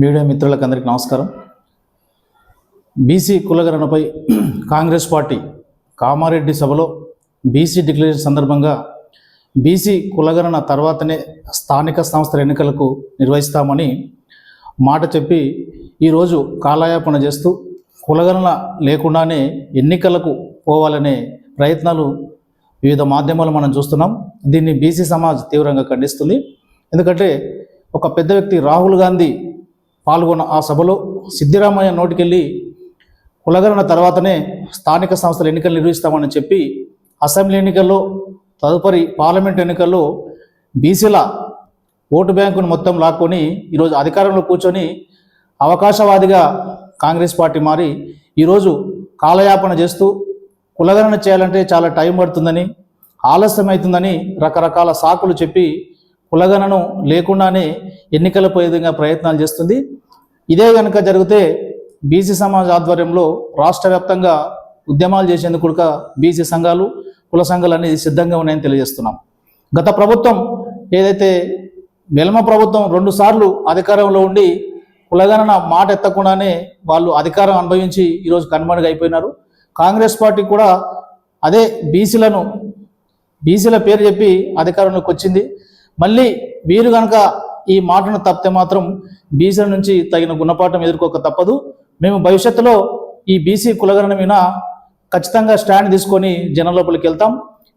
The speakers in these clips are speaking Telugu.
మీడియా మిత్రులకు అందరికీ నమస్కారం. బీసీ కులగణనపై కాంగ్రెస్ పార్టీ కామారెడ్డి సభలో బీసీ డిక్లరేషన్ సందర్భంగా బీసీ కులగణన తర్వాతనే స్థానిక సంస్థల ఎన్నికలకు నిర్వహిస్తామని మాట చెప్పి ఈరోజు కాలయాపన చేస్తూ కులగణన లేకుండానే ఎన్నికలకు పోవాలనే ప్రయత్నాలు వివిధ మాధ్యమాలు మనం చూస్తున్నాం. దీన్ని బీసీ సమాజ్ తీవ్రంగా ఖండిస్తుంది. ఎందుకంటే ఒక పెద్ద వ్యక్తి రాహుల్ గాంధీ పాల్గొన్న ఆ సభలో సిద్ధిరామయ్య నోటికెళ్ళి కులగణన తర్వాతనే స్థానిక సంస్థల ఎన్నికలు నిర్వహిస్తామని చెప్పి అసెంబ్లీ ఎన్నికల్లో తదుపరి పార్లమెంట్ ఎన్నికల్లో బీసీల ఓటు బ్యాంకును మొత్తం లాక్కొని ఈరోజు అధికారంలో కూర్చొని అవకాశవాదిగా కాంగ్రెస్ పార్టీ మారి ఈరోజు కాలయాపన చేస్తూ కులగణన చేయాలంటే చాలా టైం పడుతుందని ఆలస్యం అవుతుందని రకరకాల సాకులు చెప్పి కులగణను లేకుండానే ఎన్నికల విధంగా ప్రయత్నాలు చేస్తుంది. ఇదే కనుక జరిగితే బీసీ సమాజ్ ఆధ్వర్యంలో రాష్ట్ర వ్యాప్తంగా ఉద్యమాలు చేసేందుకు కూడా బీసీ సంఘాలు కుల సంఘాలు అనేది సిద్ధంగా ఉన్నాయని తెలియజేస్తున్నాం. గత ప్రభుత్వం ఏదైతే వెలమ ప్రభుత్వం రెండు సార్లు అధికారంలో ఉండి కులగణన మాట ఎత్తకుండానే వాళ్ళు అధికారం అనుభవించి ఈరోజు కనుమరుగు అయిపోయినారు. కాంగ్రెస్ పార్టీ కూడా అదే బీసీలను బీసీల పేరు చెప్పి అధికారంలోకి వచ్చింది. మళ్ళీ వీరు కనుక ఈ మాటను తప్పితే మాత్రం బీసీల నుంచి తగిన గుణపాఠం ఎదుర్కోక తప్పదు. మేము భవిష్యత్తులో ఈ బీసీ కులగణన మీద ఖచ్చితంగా స్టాండ్ తీసుకొని జనం లోపలికి వెళ్తాం.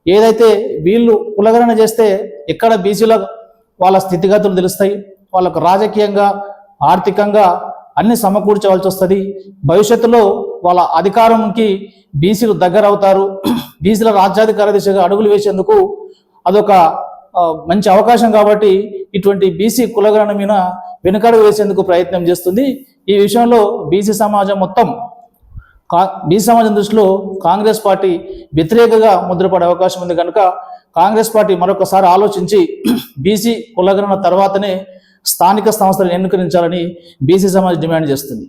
ఏదైతే వీళ్ళు కులగణన చేస్తే ఎక్కడ బీసీల వాళ్ళ స్థితిగతులు తెలుస్తాయి. వాళ్ళకు రాజకీయంగా ఆర్థికంగా అన్ని సమకూర్చవలసి వస్తుంది. భవిష్యత్తులో వాళ్ళ అధికారంకి బీసీలు దగ్గర అవుతారు బీసీల రాజ్యాధికార దిశగా అడుగులు వేసేందుకు అదొక మంచి అవకాశం కాబట్టి ఇటువంటి బీసీ కులగణన మీద వెనుకడుగు వేసేందుకు ప్రయత్నం చేస్తుంది. ఈ విషయంలో బీసీ సమాజం మొత్తం కా బీసీ సమాజం దృష్టిలో కాంగ్రెస్ పార్టీ వ్యతిరేకగా ముద్రపడే అవకాశం ఉంది కనుక కాంగ్రెస్ పార్టీ మరొకసారి ఆలోచించి బీసీ కులగణన తర్వాతనే స్థానిక సంస్థలను ఎన్నుకరించాలని బీసీ సమాజ్ డిమాండ్ చేస్తుంది.